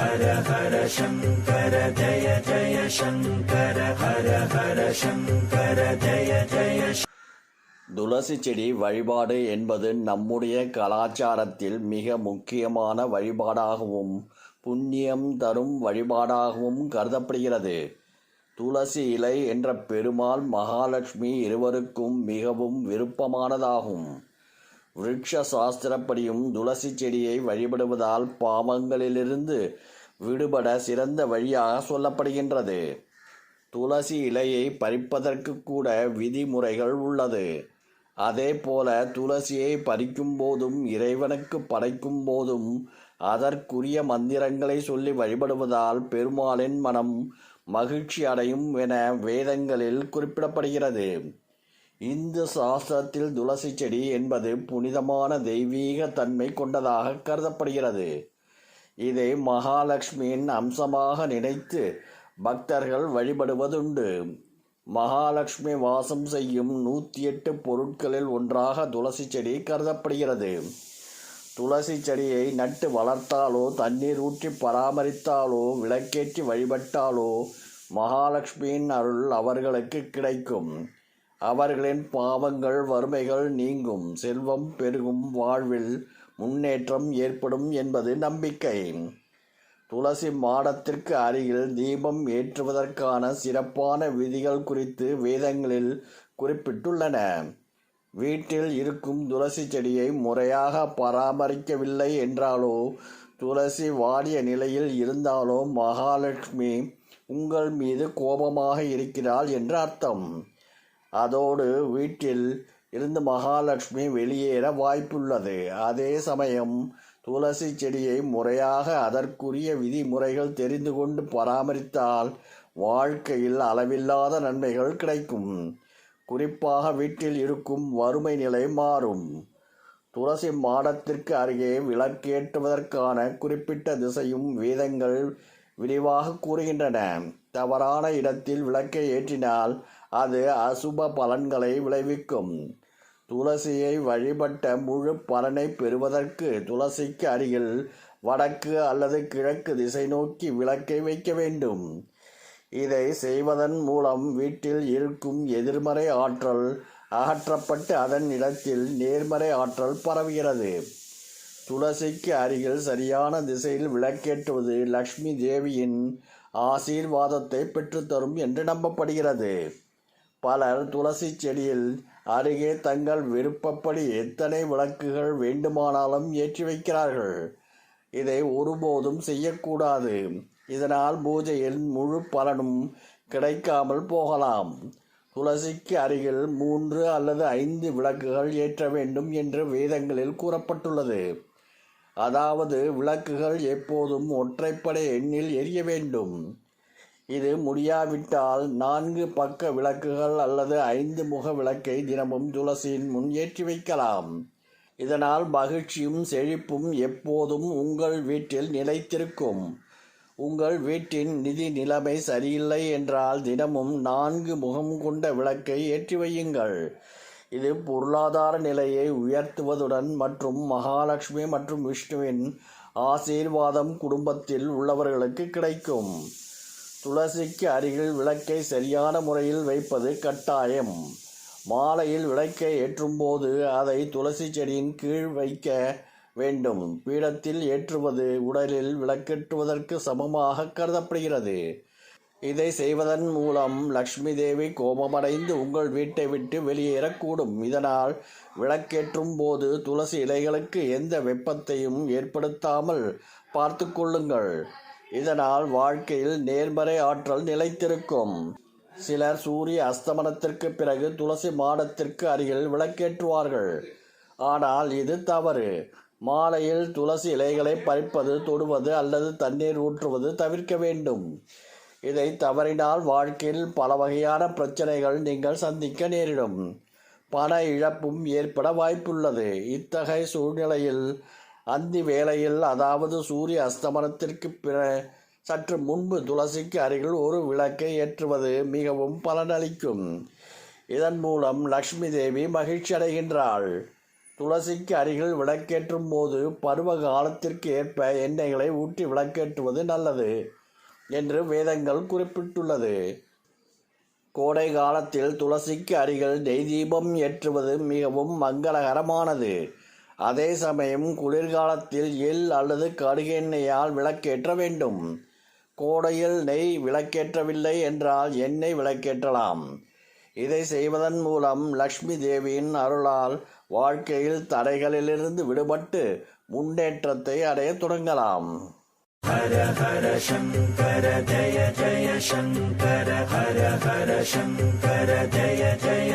ஹர ஹர சங்கர ஜய ஜய சங்கர ஹர ஹர சங்கர ஜய ஜய துளசி செடி வழிபாடு என்பது நம்முடைய கலாச்சாரத்தில் மிக முக்கியமான வழிபாடாகவும் புண்ணியம் தரும் வழிபாடாகவும் கருதப்படுகிறது. துளசி இலை என்ற பெருமாள் மகாலட்சுமி இருவருக்கும் மிகவும் விருப்பமானதாகும். விருட்ச சாஸ்திரப்படியும் துளசி செடியை வழிபடுவதால் பாவங்களிலிருந்து விடுபட சிறந்த வழியாக சொல்லப்படுகின்றது. துளசி இலையை பறிப்பதற்கு கூட விதிமுறைகள் உள்ளது. அதே போல துளசியை பறிக்கும் போதும் இறைவனுக்கு படைக்கும் போதும் அதற்குரிய மந்திரங்களை சொல்லி வழிபடுவதால் பெருமாளின் மனம் மகிழ்ச்சி அடையும் என வேதங்களில் குறிப்பிடப்படுகிறது. இந்து சாஸ்திரத்தில் துளசி செடி என்பது புனிதமான தெய்வீக தன்மை கொண்டதாக கருதப்படுகிறது. இதை மகாலட்சுமியின் அம்சமாக நினைத்து பக்தர்கள் வழிபடுவதுண்டு. மகாலட்சுமி வாசம் செய்யும் நூற்றி எட்டு பொருட்களில் ஒன்றாக துளசி செடி கருதப்படுகிறது. துளசி செடியை நட்டு வளர்த்தாலோ தண்ணீர் ஊற்றி பராமரித்தாலோ விளக்கேற்றி வழிபட்டாலோ மகாலட்சுமியின் அருள் அவர்களுக்கு கிடைக்கும். அவர்களின் பாவங்கள் வறுமைகள் நீங்கும். செல்வம் பெருகும் வாழ்வில் முன்னேற்றம் ஏற்படும் என்பது நம்பிக்கை. துளசி மாடத்திற்கு அருகில் தீபம் ஏற்றுவதற்கான சிறப்பான விதிகள் குறித்து வேதங்களில் குறிப்பிட்டுள்ளன. வீட்டில் இருக்கும் துளசி செடியை முறையாக பராமரிக்கவில்லை என்றாலோ துளசி வாடிய நிலையில் இருந்தாலோ மகாலட்சுமி உங்கள் மீது கோபமாக இருக்கிறாள் என்று அர்த்தம். அதோடு வீட்டில் இருந்து மகாலட்சுமி வெளியேற வாய்ப்புள்ளது. அதே சமயம் துளசி செடியை முறையாக அதற்குரிய விதிமுறைகள் தெரிந்து கொண்டு பராமரித்தால் வாழ்க்கையில் அளவில்லாத நன்மைகள் கிடைக்கும். குறிப்பாக வீட்டில் இருக்கும் வறுமை நிலை மாறும். துளசி மாடத்திற்கு அருகே விளக்கேற்றுவதற்கான குறிப்பிட்ட திசையும் வேதங்கள் விரிவாக கூறுகின்றன. தவறான இடத்தில் விளக்கை ஏற்றினால் அது அசுப பலன்களை விளைவிக்கும். துளசியை வழிபட்ட முழு பலனை பெறுவதற்கு துளசிக்கு அருகில் வடக்கு அல்லது கிழக்கு திசை நோக்கி விளக்கை வைக்க வேண்டும். இதை செய்வதன் மூலம் வீட்டில் இருக்கும் எதிர்மறை ஆற்றல் அகற்றப்பட்டு அதன் இடத்தில் நேர்மறை ஆற்றல் பரவுகிறது. துளசிக்கு அருகில் சரியான திசையில் விளக்கேற்றுவது லக்ஷ்மி தேவியின் ஆசீர்வாதத்தை பெற்றுத்தரும் என்று நம்பப்படுகிறது. பலர் துளசி செடியில் அருகே தங்கள் விருப்பப்படி எத்தனை விளக்குகள் வேண்டுமானாலும் ஏற்றி வைக்கிறார்கள். இதை ஒருபோதும் செய்யக்கூடாது. இதனால் பூஜையில் முழு பலனும் கிடைக்காமல் போகலாம். துளசிக்கு அருகில் மூன்று அல்லது ஐந்து விளக்குகள் ஏற்ற வேண்டும் என்று வேதங்களில் கூறப்பட்டுள்ளது. அதாவது விளக்குகள் எப்போதும் ஒற்றைப்படை எண்ணில் எரிய வேண்டும். இது முடியாவிட்டால் நான்கு பக்க விளக்குகள் அல்லது ஐந்து முக விளக்கை தினமும் துளசியின் முன் ஏற்றி வைக்கலாம். இதனால் மகிழ்ச்சியும் செழிப்பும் எப்போதும் உங்கள் வீட்டில் நிலைத்திருக்கும். உங்கள் வீட்டின் நிதி நிலைமை சரியில்லை என்றால் தினமும் நான்கு முகம் கொண்ட விளக்கை ஏற்றி வையுங்கள். இது பொருளாதார நிலையை உயர்த்துவதுடன் மற்றும் மகாலட்சுமி மற்றும் விஷ்ணுவின் ஆசீர்வாதம் குடும்பத்தில் உள்ளவர்களுக்கு கிடைக்கும். துளசிக்கு அருகில் விளக்கை சரியான முறையில் வைப்பது கட்டாயம். மாலையில் விளக்கை ஏற்றும்போது அதை துளசி செடியின் கீழ் வைக்க வேண்டும். பீடத்தில் ஏற்றுவது உடலில் விளக்கேற்றுவதற்கு சமமாக கருதப்படுகிறது. இதை செய்வதன் மூலம் லக்ஷ்மி தேவி கோபமடைந்து உங்கள் வீட்டை விட்டு வெளியேறக்கூடும். இதனால் விளக்கேற்றும் போது துளசி இலைகளுக்கு எந்த வெப்பத்தையும் ஏற்படுத்தாமல் பார்த்து கொள்ளுங்கள். இதனால் வாழ்க்கையில் நேர்மறை ஆற்றல் நிலைத்திருக்கும். சிலர் சூரிய அஸ்தமனத்திற்கு பிறகு துளசி மாடத்திற்கு அருகில் விளக்கேற்றுவார்கள். ஆனால் இது தவறு. மாலையில் துளசி இலைகளை பறிப்பது தொடுவது அல்லது தண்ணீர் ஊற்றுவது தவிர்க்க வேண்டும். இதை தவறினால் வாழ்க்கையில் பல வகையான பிரச்சனைகள் நீங்கள் சந்திக்க நேரிடும். பண இழப்பும் ஏற்பட வாய்ப்புள்ளது. இத்தகைய சூழ்நிலையில் அந்தி வேளையில் அதாவது சூரிய அஸ்தமனத்திற்கு பிற சற்று முன்பு துளசிக்கு அருகில் ஒரு விளக்கை ஏற்றுவது மிகவும் பலனளிக்கும். இதன் மூலம் லக்ஷ்மி தேவி மகிழ்ச்சி அடைகின்றாள். துளசிக்கு அருகில் விளக்கேற்றும் போது பருவ காலத்திற்கு ஏற்ப எண்ணெய்களை ஊற்றி விளக்கேற்றுவது நல்லது என்று வேதங்கள் குறிப்பிட்டுள்ளது. கோடை காலத்தில் துளசிக்கு அருகில் நெய் தீபம் ஏற்றுவது மிகவும் மங்களகரமானது. அதே சமயம் குளிர்காலத்தில் எல் அல்லது கடுகு எண்ணெயால் விளக்கேற்ற வேண்டும். கோடையில் நெய் விளக்கேற்றவில்லை என்றால் எண்ணெய் விளக்கேற்றலாம். இதை செய்வதன் மூலம் லக்ஷ்மி தேவியின் அருளால் வாழ்க்கையில் தடைகளிலிருந்து விடுபட்டு முன்னேற்றத்தை அடைய தொடங்கலாம். ஹர ஹர சங்கர ஜய ஜய சங்கர ஹர ஹர சங்கர ஜய ஜய